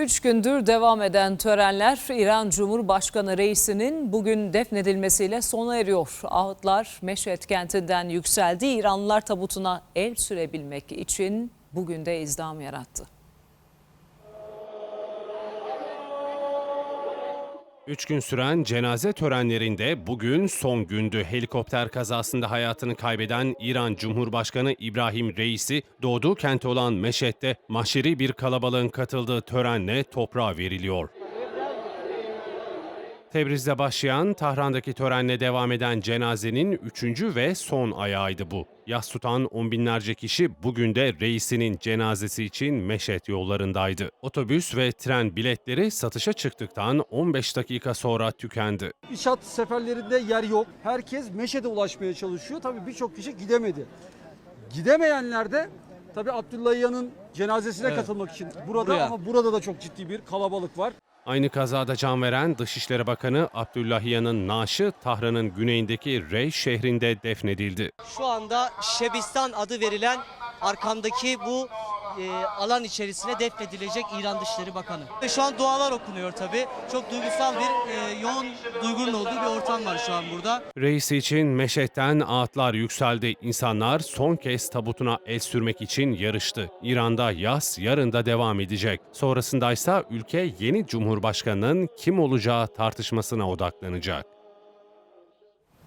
Üç gündür devam eden törenler İran Cumhurbaşkanı reisinin bugün defnedilmesiyle sona eriyor. Ahıtlar Meşet kentinden yükseldi. İranlılar tabutuna el sürebilmek için bugün de izdam yarattı. Üç gün süren cenaze törenlerinde bugün son gündü. Helikopter kazasında hayatını kaybeden İran Cumhurbaşkanı İbrahim Reisi doğduğu kenti olan Meşet'te mahşeri bir kalabalığın katıldığı törenle toprağa veriliyor. Tebriz'de başlayan, Tahran'daki törenle devam eden cenazenin üçüncü ve son ayağıydı bu. Yas tutan on binlerce kişi bugün de reisinin cenazesi için Meşet yollarındaydı. Otobüs ve tren biletleri satışa çıktıktan 15 dakika sonra tükendi. İşat seferlerinde yer yok. Herkes Meşe'de ulaşmaya çalışıyor. Tabii birçok kişi gidemedi. Gidemeyenler de tabii Abdullahiyan'ın cenazesine katılmak için burada Buraya. ama burada da çok ciddi bir kalabalık var. Aynı kazada can veren Dışişleri Bakanı Abdullahiyan'ın naaşı Tahran'ın güneyindeki Rey şehrinde defnedildi. Şu anda Şebistan adı verilen arkamdaki bu e, alan içerisine defnedilecek İran Dışişleri Bakanı. Ve şu an dualar okunuyor tabii. Çok duygusal bir, e, yoğun duygunun olduğu bir ortam var şu an burada. Reisi için Meşet'ten ağıtlar yükseldi. İnsanlar son kez tabutuna el sürmek için yarıştı. İran'da yaz yarın da devam edecek. Sonrasında ise ülke yeni cumhurbaşkanının kim olacağı tartışmasına odaklanacak.